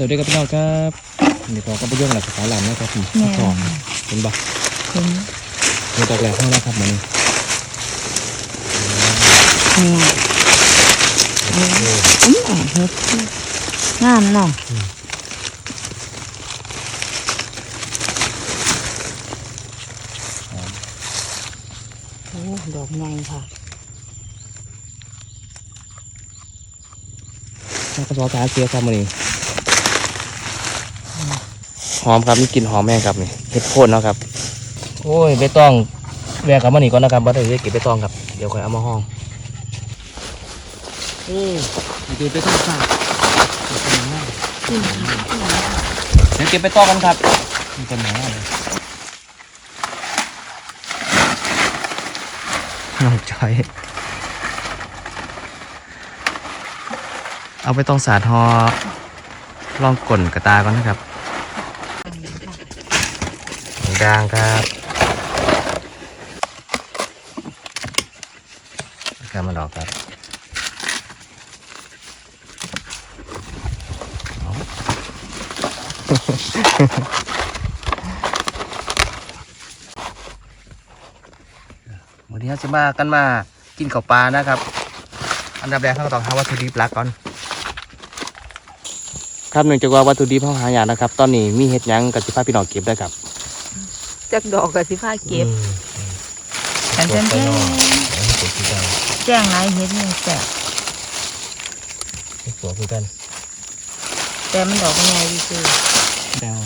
สวัสดีครับพี่น้องครับนี่ก็ก็ไปย่งหลักภาษาลาวนะครับพี่แม่ ทองเป็นบักเห็นมีตอกแหลกให้นะครับมันนี้นี่อืมอะเฮ็ดงามเนาะโอ้ดอกใหญ่ค่ะข้าวกระสอบตาเสียครับมันนี้ห อมครับมีกลิ่นหอมแม่ครับนี่เห็ดโคนเนาะครับ โอ้ยใบตองแวกกับมันนี่ก่อนนะครับบัดเดี๋ยวเก็บใบตองครับเดี๋ยวค่อยเอามาห้องโอ้เก็บใบตองค่ะเดี๋ยวเก็บใบตองกันครับมันจะหนาเลยน้องจอยเอาไปต้องสาดฮอลองก่นกระตาก่อนนะครับ ด่างครับการมาดอกครับวันนี้เราจะมากันมากินข้าวปลานะครับ อันดับแรกเราต้องหาวัตถุดิบหลักก่อน ครับเนื่งจากว่าวัตถุดิบห้อหายากนะครับ ตอนนี้มีเห็ดยังกับสิพาพี่น้องเก็บได้ครับ จักดอกกับสิผ้าเก็บอืมกันแจ้งแจ้งเก็บที่กันแจ้งไรเฮ็ดเนี่ยแต่เก็บตัวคือกัน แต่มันดอกใหญ่ดีคือแดว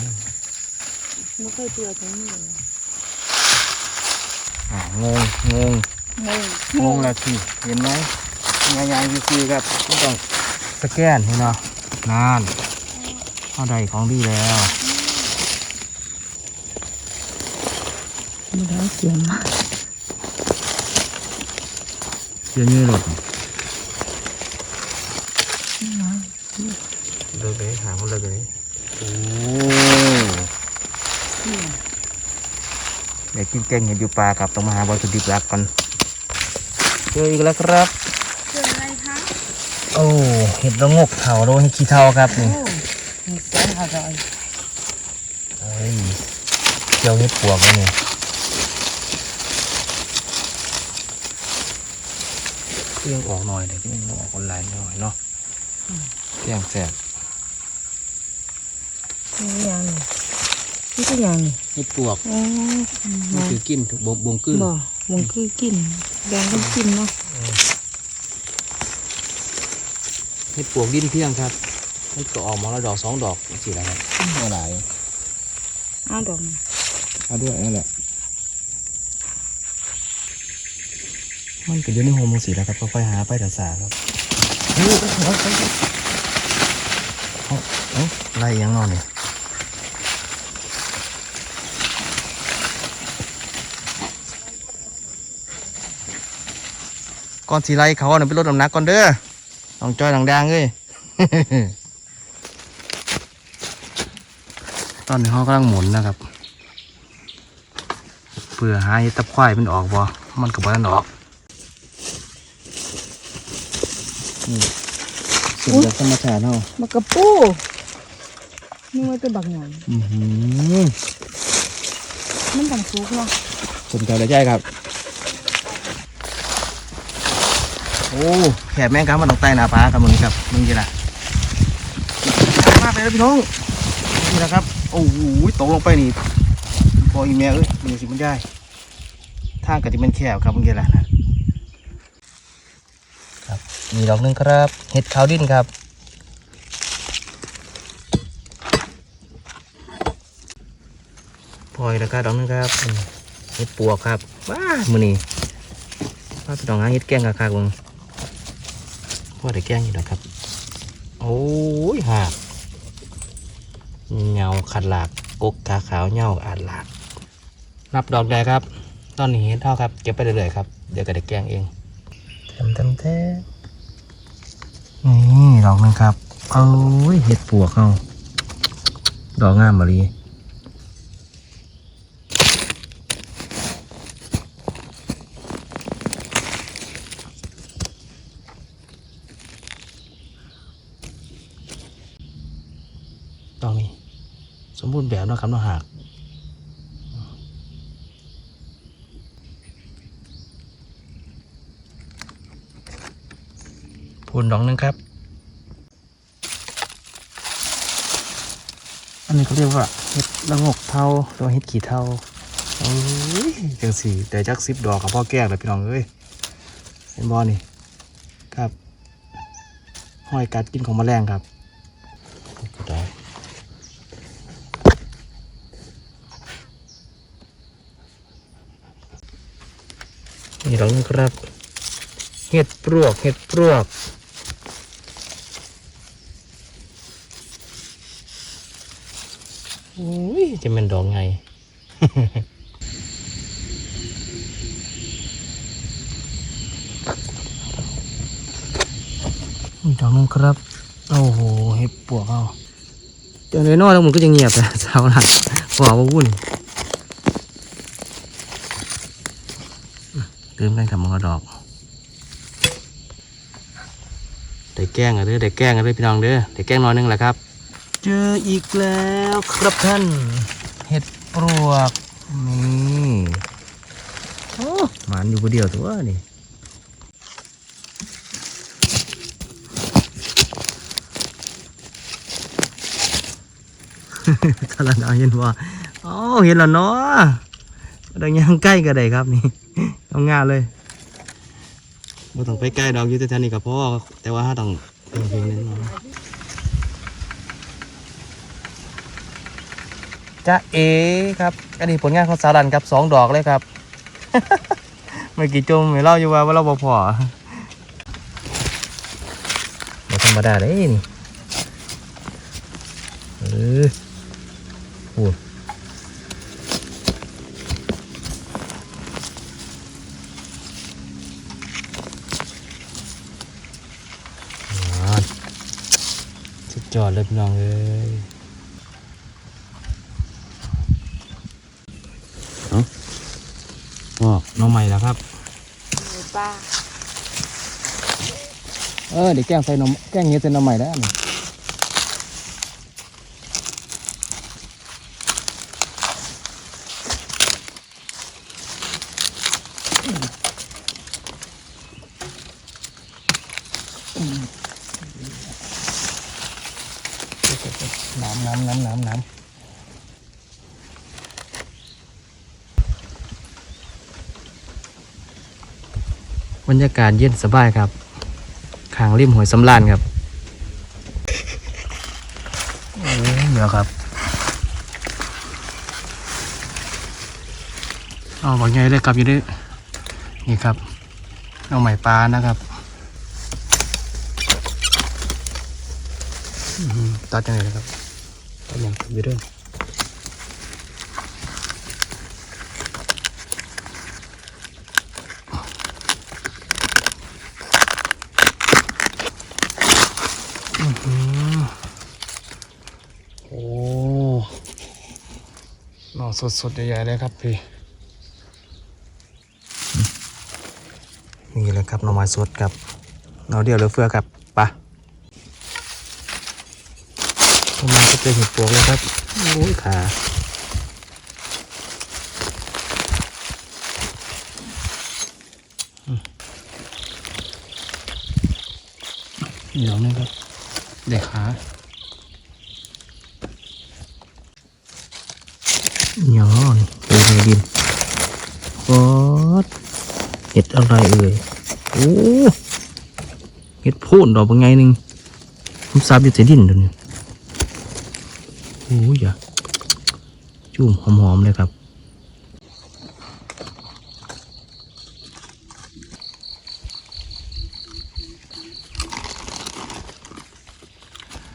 ไม่เคยเจอตรงนี้เลยอ่างงงงงงงงแล้วสิเห็นไหมยายายคือครับไม่ต้องสแกนให้เนาะนานเอาได้ของดีแล้ว มันได้เสียงมากเยอะๆหลดเลยไปหาคนเลยไปโอ้เดี๋ยวกินแกงเห็ดอยู่ปลาครับต้องมาหาวัตถุดิบหลักก่อนเจออีกแล้วครับเจออะไรคะโอ้เห็ดระงกเถาโดนเห็ดขี้เถาครับนี่โอ้มีแสนอร่อยเฮ้ยเจียวเห็ดปวกเลยนี่ เครื่องออกหน่อยเดี๋ยวเครื่องออกคนหลายหน่อยเนาะเครื่องแสบนี่ยังนี่นี่ก็ยังนี่เห็ดปวกโอ้มันคือกินบงบงขึ้นบ่มันคือกินแดงก็กินเนาะเห็ดปวกดิ้นเพียงครับมันก็ออกมาแล้วดอกสองดอกสิแล้วครับเอาหลายเอาดอกมาเอาด้วยนั่นแหละ มันก็อยู่ในโฮมสีแล้วครับค่อยๆหาไปแต่สาครับเฮ้ยเอาเอาเอาไล่ยังนอนเนี่ยก่อนสีไล่เขาเนี่ยไปลดน้ำหนักก่อนเด้อต้องจอยหลังแดงเลยตอนนี้เขากำลังหมุนนะครับเพื่อหาเห็ดตับควายมันออกบ่มันก็บ่ทันออก นี่ส่วนจากธรรมชาติเฮาบักกระปูนี่ว่าจะบักหยังอือหือมันต้องสุกเนาะสนใจเลยใช่ครับ โอ้แขกแม่งครับมันต้องไต่หน้าผาครับมึงครับมึงจีนะมาไปแล้วพี่น้องนี่นะครับโอ้โหตกลงไปนี่พออีแม่เอ้ยมึงสิมันได้ทางกะที่มันแคบครับมึงจีนะครับ มีดอกหนึงครับเห็ดขาวดินครับพลอยนะครับดอกหนึงครับเห็ดปวกครับว้ามือนี่ว้าไปดองหาเห็ดแกงกับคักๆมึงว่าได้แกงอยู่นะครับ โอ้ยหากเงาขัดหลากกกขาขาวเงาอาดหลากนับดอกใดครับ ตอนนี้เห็ดเท่าครับเก็บไปเรื่อยๆครับ เดี๋ยวก็ได้แกงเองเต็มเต็มเต็ม นี่ดอกนึงครับโอ้ยเห็ดปวกเขาดอกงามมาลีดอกนี้สมบูรณ์แบบนะครับเนาะหาก พูนดอกหนึงครับ อันนี้เขาเรียกว่าเห็ดละงกเทาหรือว่าเห็ดขี่เทาโอ้ยจังสี่แต่จักสิบดอกกับพ่อแก้วเลยพี่น้องเอ้ยเห็นบอนี่ครับห้อยกัดกินของแมลงครับก็ได้นี่ดอกนึงครับ เห็ดปลวก เห็ดปลวก อุ้ย จะเป็นดอกไงอีกดอกนึงครับ โอ้โหเห็บปวกเอาเจอเลยนอกแล้วมันก็จะเงียบแต่เช้าหลังหัวววุ่นเติมกันกับมังกรดอกได้แกล้งอะเด้อได้แกล้งอะเด้อพี่น้องเด้อได้แกล้งน้อยหนึงแหละครับ เจออีกแล้วครับท่าน เห็ดปลวก นี่โอ้หมันอยู่คนเดียวตัวนี่ถ้าเราเอาเห็นว่าอ๋อเห็นแล้วเนาะดังย่างใกล้ก็ได้ครับนี่เอางานเลยไม่ต้องไปใกล้ดอกอยุติธรรนี่กับพ่อแต่ว่าถ้าต้องเป็นเพลงนั้นเนาะ จ้าเอครับ อันนี้ผลงานของสารันครับสองดอกเลยครับ เมื่อกี้จมเล่าอยู่ว่าว่าเราบ่พอบ่ธรรมดาเลยนี่เออโอ้ว้าวสุดยอดเลยพี่น้องเอ้ยเอาอ๋อ น้องใหม่แล้วครับป้าเออเดี๋ยวแกล้งใส่นมแกล้งเงี้ยใส่นมใหม่แล้วนี่น้ำน้ำน้ำน้ำน้ำ รรยากาศเย็นสบายครับขางริมหอยสำรานครับเดี๋ยวครับเอาบอกไงเลยครับอยู่ด้วยนี่ครับ เอาใหม่ปลานะครับตัดยังไงนะครับตัดยังอยู่ด้วย สดๆใหญ่ๆเลยครับพี่ นี่แหละครับหน่อไม้สดครับหน่อเดียวเหลือเฟือครับไปะประมาณจะเจอเห็ดปวกเลยครับโอ้ยขาอืมเดี๋ยวนี่ครับเด็กขา หยอนเป็นไงดินโอ๊ดเห็ดอะไรเอ่ยโอ้เห็ดโพ่นดอกเป็นไงหนึ่งผมซับอยู่ใต้ดินเดี๋ยวนี้โอ้ยอย่าจุ่มหอมๆเลยครับ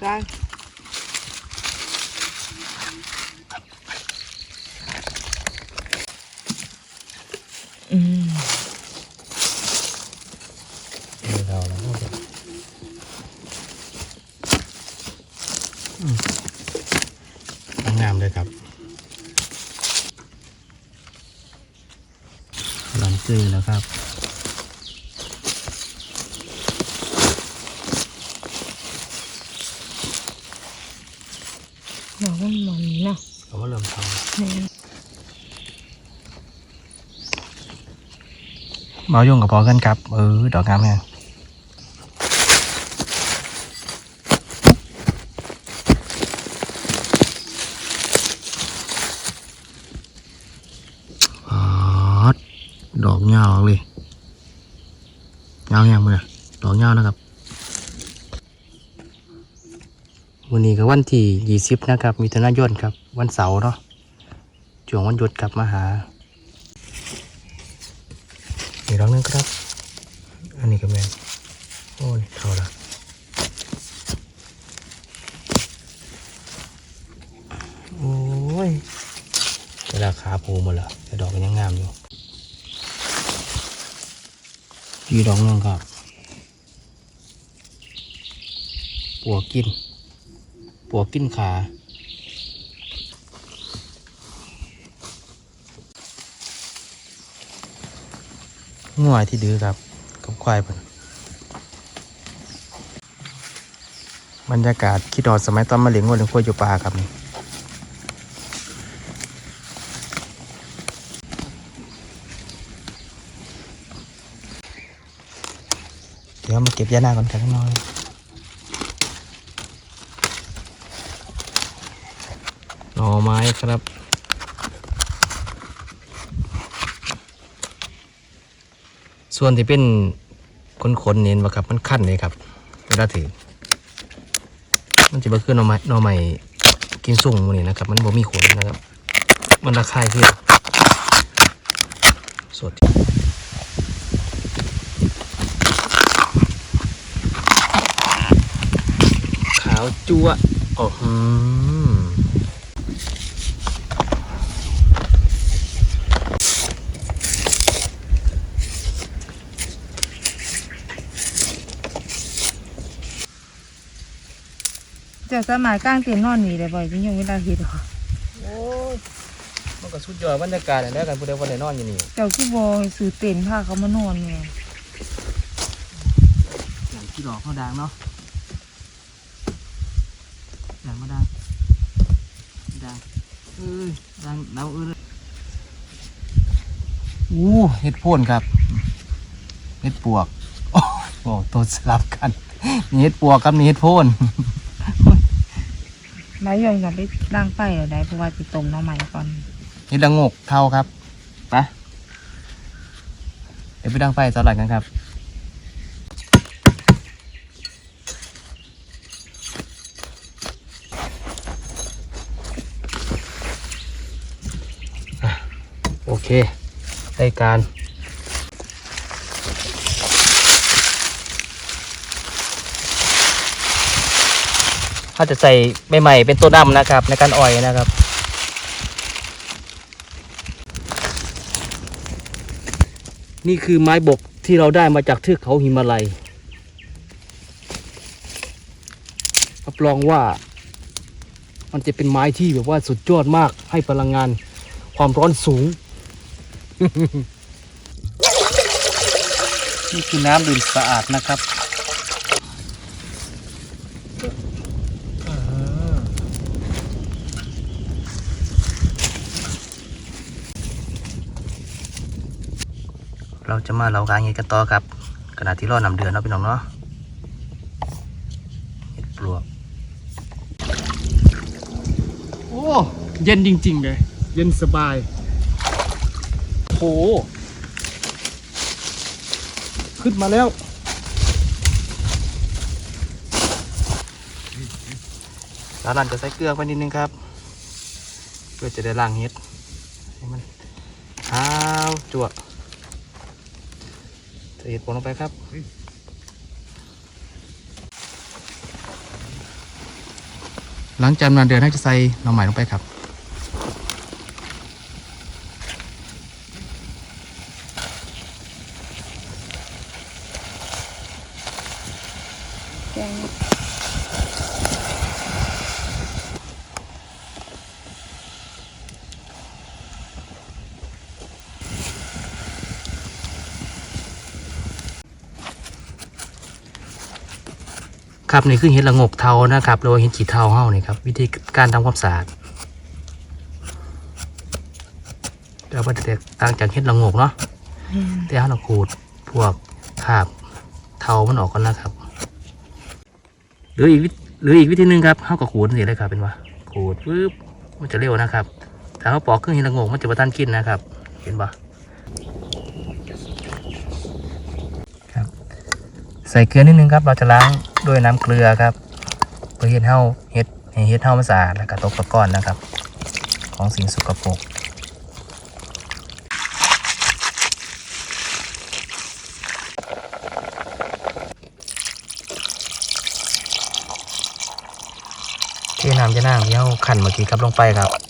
ได้ อืม เราแล้วก็แบบงามเลยครับหลัง ซื้อแล้วครับอดอกมันมันเนาะเราก็เริ่มทแม่นำเบายุ่งกับพอกันครับ เออ ดอกงามแฮงอ๋อ ดอกเงาเลยเงาอย่างมือดอกเงานะครับวันนี้ก็วันที่ยี่สิบนะครับ มีธนายนครับ วันเสาร์เนาะช่วงวันหยุดกลับมาหาอีกดอกหนึงครับ อันนี้ก็แม่นโอ้ยเท่าละโอ้ยเวลาขาโผล่หมดและแต่ดอกก็ยังงามอยู่ อีกดอกหนึงครับปวกกินปวกกินขาง่วยที่ดื้อครับ กับควายเพิ่นบรรยากาศคิดดอดสมัยตอนมาเลี้ยงวัวเลี้ยงควายอยู่ป่าครับนี่ ยวมาเก็บยาหน้าก่อนกันน้อยหน่อไม้ครับส่วนที่เป็นขนๆเน้นว่าครับมันขั้นเลยครับเวลาถือมันจะบ่คือหน่อไม้หน่อไม้กินสุ่งมันนี่นะครับ มันบ่มีขนนะครับ มันระคายขึ้นสดาวจั๊วโอ้โหอเจะสมัยกลางเต็นท์นอนนี่ได้บ่อยจริงๆเวลาเฮ็ดเหรอโอ้ยมันก็สุดยอดบรรยากาศแล้วกันผู้ใดวันไหนนอนอยู่นี่เจ้าคือบ่ซื้อเต็นท์พาเขามานอนเนี่ยอย่างที่ดอกเขาดังเนาะ ดังมาดังดังเอ้ยดังเราเอ้ยอู้เห็ดโพ่นครับเห็ดปวกโอ้โหตัวสลับกันมีเห็ดปวกกับมีเห็ดโพ่นนายยอยกับไปล้างไฟเหรอได้เพราะว่าสิต้มหน้ำใหม่ก่อนเห็ดละโงกเท่าครับไปเดี๋ยวไปดังไฟสลัดกันครับ อะโอ เค ได้การถ้าจะใส่ใบใหม่เป็นตัวดำนะครับ ในการอ่อยนะครับนี่คือไม้บกที่เราได้มาจากเทือกเขาหิมาลัยรับรองว่า มันจะเป็นไม้ที่แบบว่าสุดยอดมากให้พลังงานความร้อนสูง นี่คือน้ำดื่มสะอาดนะครับเราจะมาเรากางเงี้กันต่อครับขณะที่รอนำเดือนเนาะพี่น้องเนาะเห็ดปลวกโอ้ เย็นจริง ๆ เลย เย็นสบาย โห ขึ้นมาแล้วแล้วเราจะใส่เกลือไปนิดนึงครับ เพื่อจะได้ล้างเห็ดให้มันอ้าวจวดใส่เห็ดผลลงไปครับหลังจากนั้นเดือนให้จะใส่หน่อไม้ลงไปครับ ครับนี่คือเห็ดละโงกเทานะครับหรือว่าเห็ดขีเทาเฮานี่ครับวิธีการทำความสะอาดเดี๋ยวมันจะแตกต่างจากเห็ดละโงกเนาะแม่นแต่เฮาต้องขูดพวกคราบเทามันออกก่อนนะครับ หรืออีกวิหรืออีกวิธีหนึ่งครับเฮาก็ขูดนี่เลยครับเป็นว่าขูดปึ๊บมันจะเร็วนะครับถ้าเขาปอกครึ่งเห็ดละโงกมันจะประทานกินนะครับ เห็นปะครับ ใส่เกลือนิดนึงครับ เราจะล้างด้วยน้ำเกลือครับ เพื่อเห็ดเฮาเห็ดให้เห็ดเฮามันสะอาดแล้วก็ตกตะกอนนะครับ ของสิ่งสกปรกเทน้ำจะน้ำที่เฮาขันเมื่อกี้ครับลงไปครับ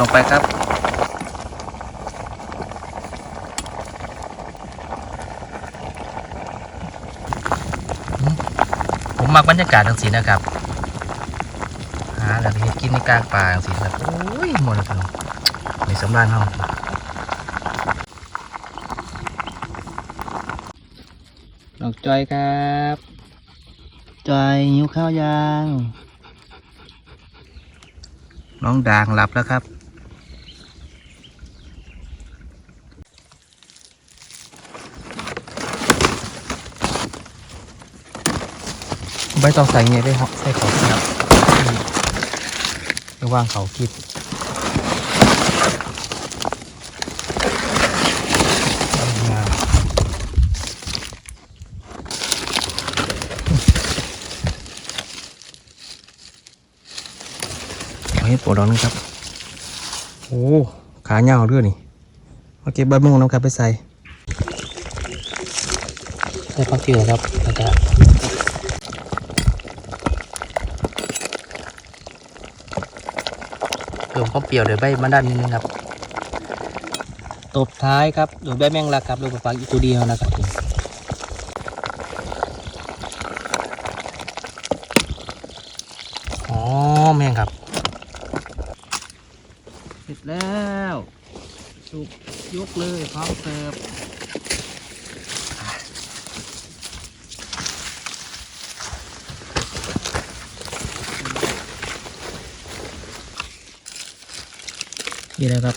ลงไปครับ ผมมักบรรยากาศจังสีนะครับหาแล้วก็เห็ดกินในกลางป่าจังสีแบบโอ้ยหมดแล้วกันในสำราญเฮาดอกจอยครับจอยหิวข้าวยังน้องด่างหลับแล้วครับ ใบตองใส่เงี้ยได้เหาะใส่เขาครับระว่างเขาคิดเอาให้ปวดร้อนนะครับ โอ้ ขาเงาเรื่อนี่มาเก็บใบมงน้ำครับไปใส่ใส่ผักชีเหรอครับแล้วก็ เพิ่มความเปรี้ยวเดี๋ยวใบมันด้านนิดนึงครับ ตบท้ายครับโดยใบแมงลักครับโดยปลาอีกตัวเดียวนะครับอ๋อแมงครับ เสร็จแล้วสุกยกเลยพร้อมเสิร์ฟนี่นะครับ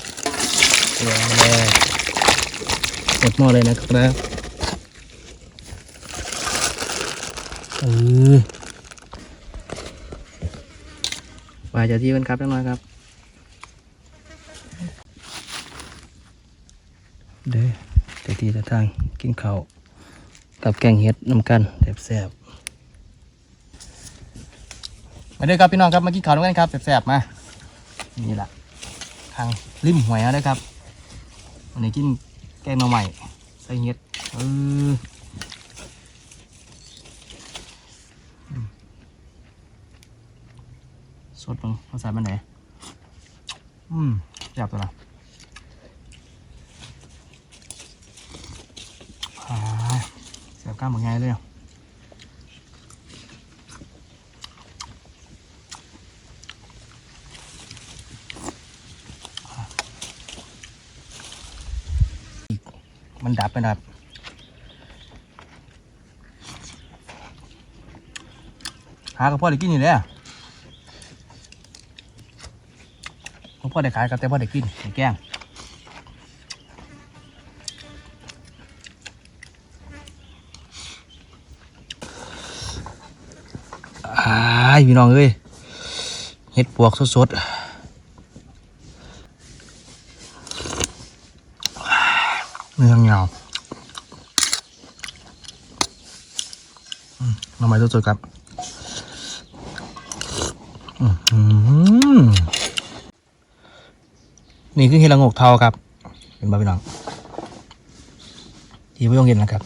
ลงมาเลยห มดหม้อเลยนะครับเออวายจะที่กันครับเล็กน้อยครับเด้แต่ที่จะทางกินข้าวกับแกงเห็ดน้ำกันแซ่บๆมาด้อครับพี่น้องครับมากินข้าวด้วยกันครับแซ่บๆมานี่แหละทางริมหวยเอาเด้อครับวันนี้กินแกงหน่อใหม่ ส่เห็ดเออสดเบังภาษาบ้านไหนอืมแซ่บตัวละอ่าเสียบกล้ามเหมือนไงเลยอะ มันดับไปดับหากับพ่อได้กินอยู่เลยอะพ่อได้ขายกับแต่พ่อได้กินได้แกงอ้ายพี่น้องเอ้ยเห็ดปวกสดๆ เนื้อเงาอืมหน้ำไม้สดๆครับนี่คือเห็ดละโงกเทาครับ เป็นบาพี่น้องที่ไม่ต้องเห็นนะครับ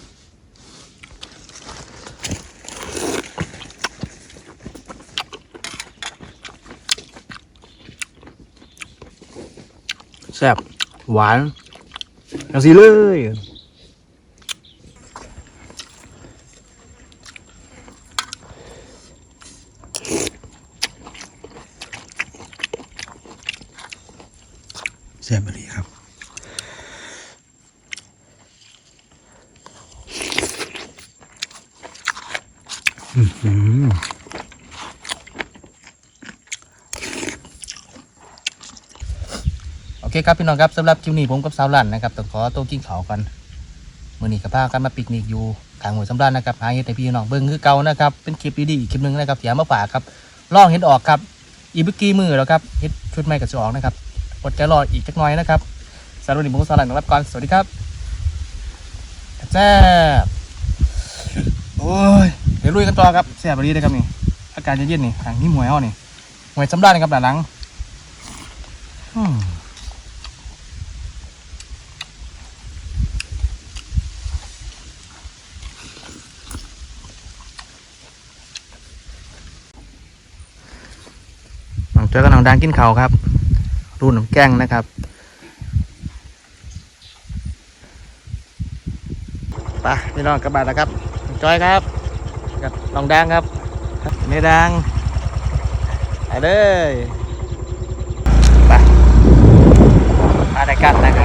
แซ่บหวาน อย่างสีเลยแซ่บไปเลยครับอือหือโอ เคครับพี่น้องครับสำหรับคลิปนี้ผมกับสาวลันนะครับต้องขอตัวกินเขาวกันมื่อนี้กับพากันมาปิกนิกอยู่กลางหัวสำราญนะครับหาเห็ดให้พี่น้องเบิ่งคือเก่านะครับเป็นคลิปดีๆอีกคลิปหนึงนะครับที่เอมาฝากครับล่องเห็ดออกครับอีกเมื่อกี้มือแล้วครับเฮ็ดชุดใหม่กับจะออกนะครับอดใจรออีกจักหน่อยนะครับสำหรับวันนี้ผมก็สาวรันต้องรับก่อนสวัสดีครับแซ่บโอ้ยเดี๋ยวลุยกันต่อครับแซ่บไปดีเลยครับนี่อากาศเย็นๆนี่ทางที่หมวยเฮานี่หมวยสำราญนะครับด้าหลัง น้องเจอกับน้องดังกินเขาครับ รุ่นน้ำแกงนะครับไปพี่น้องกระบาดนะครับ จอยครับกับน้องดังครับนี่ดังไปเลยไปมาได้กันนะครับ